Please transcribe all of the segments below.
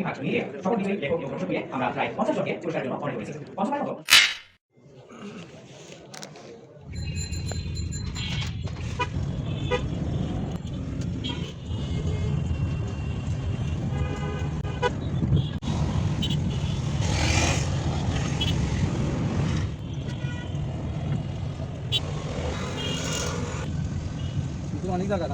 বিভাগ মিলিয়ে সকল বিষয়ে লেখক এবং গবেষক মিলে আমরা প্রায় পঞ্চাশ জনকে পুরস্কারের জন্য মনোনীত করেছি পঞ্চমবার মতো অনেক জায়গা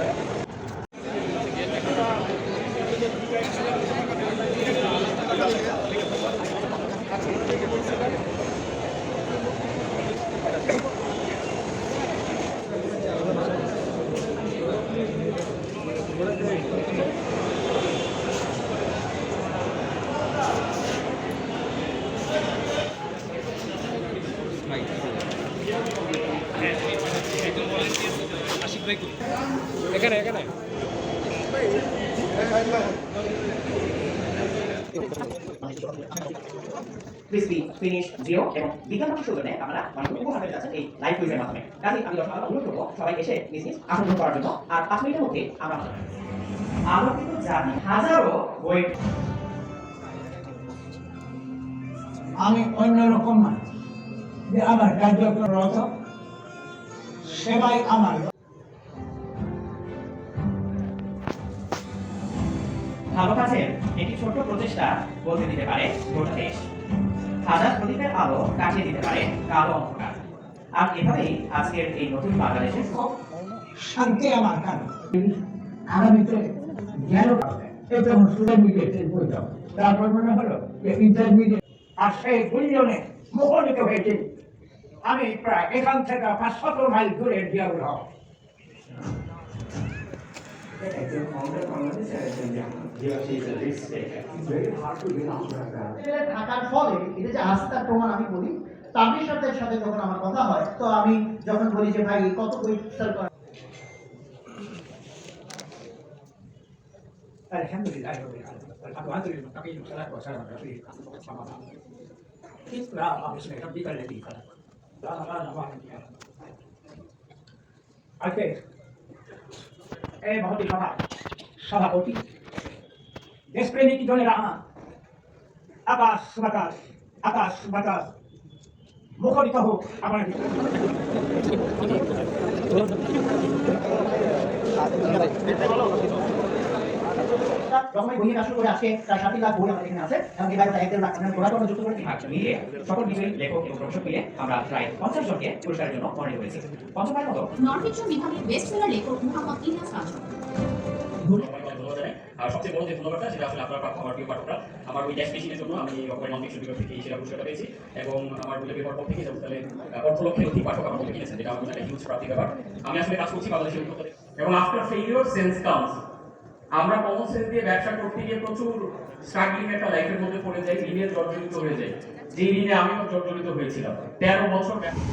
right? এখানে এখানে ফিনিশ জিরো এবং এই লাইভ কুইজের মাধ্যমে। কাজেই আমি দর্শক অনুরোধ করব সবাই এসে আসন করার জন্য। আর পাঁচ মিনিটের মধ্যে আমরা জানি, হাজারো বই আমি অন্যরকম মানুষ যে আমার কার্যক্রমরত সেবাই আমার। ভালো কাজের একটি ছোট্ট প্রচেষ্টা বলতে দিতে পারে গোটা দেশ। হাজার প্রদীপের আলো কাটিয়ে দিতে পারে কালো অন্ধকার। আর এভাবেই আজকের এই নতুন বাংলাদেশের শান্তি আমার কারণ আগামীতে জ্ঞান এটা আমি প্রায় এখান থেকে পাঁচ শত মাইল দূরে একজন ফাউন্ডার বাংলাদেশ আর একজন জাপান থাকার ফলে এটা যে আস্থার প্রমাণ আমি বলি তাবিশদের সাথে যখন আমার কথা হয়, তো আমি যখন বলি যে, ভাই কত পরিষ্কার করা আলহামদুলিল্লাহ আলহামদুলিল্লাহ তাকে সালাত ওয়া সালাম রাসূল সাল্লাল্লাহু আলাইহি ওয়াসাল্লাম ইসরা বিসমি রাব্বিকাল লাযী খালাক লা ইলাহা ইল্লা হুয়া আজকে এই মহতি সভা, সভাপতি। দেশপ্রেমিক দলের আমার আকাশ বাতাস আকাশ বাতাস। মুখরিত হোক আমার ভিতরে। রকমের বই আসর করে আজকে প্রায় ষাট লাখ বই আমাদের এখানে আছে এবং এই বাইরে এক দেড় লাখ মানে ঘোরাটা যুক্ত করে বিভাগ মিলিয়ে সকল বিষয়ে লেখক এবং গবেষক মিলে আমরা প্রায় পঞ্চাশ জনকে পুরস্কারের জন্য মনোনীত করেছি পঞ্চমবার মতো ননফিকশন বিভাগের বেস্ট সেলার লেখক মোহাম্মদ ইলিয়াস রাজু। আর সবচেয়ে বড় যে ধন্যবাদটা সেটা আসলে আপনার প্রাপ্য আমার প্রিয় পাঠকরা। আমার ওই ড্যাশ মেশিনের জন্য আমি অপরাধ নন ফিকশন বিভাগ থেকে এই সেরা পুরস্কারটা পেয়েছি এবং আমার বইটা পেপার পর থেকে তাহলে অর্থ লক্ষের অধিক পাঠক আমার বইটা কিনেছেন যেটা আমার জন্য একটা হিউজ প্রাপ্তি ব্যাপার। আমি আসলে কাজ করছি বাংলাদেশের উন্নত এবং আফটার ফেলিওর সেন্স কামস আমরা কমন সেন্স দিয়ে ব্যবসা করতে গিয়ে প্রচুর স্ট্রাগলিং একটা লাইফের মধ্যে পড়ে যাই, ঋণের জর্জরিত হয়ে যাই। যে ঋণে আমিও জর্জরিত হয়েছিলাম। তেরো বছর ব্যবসা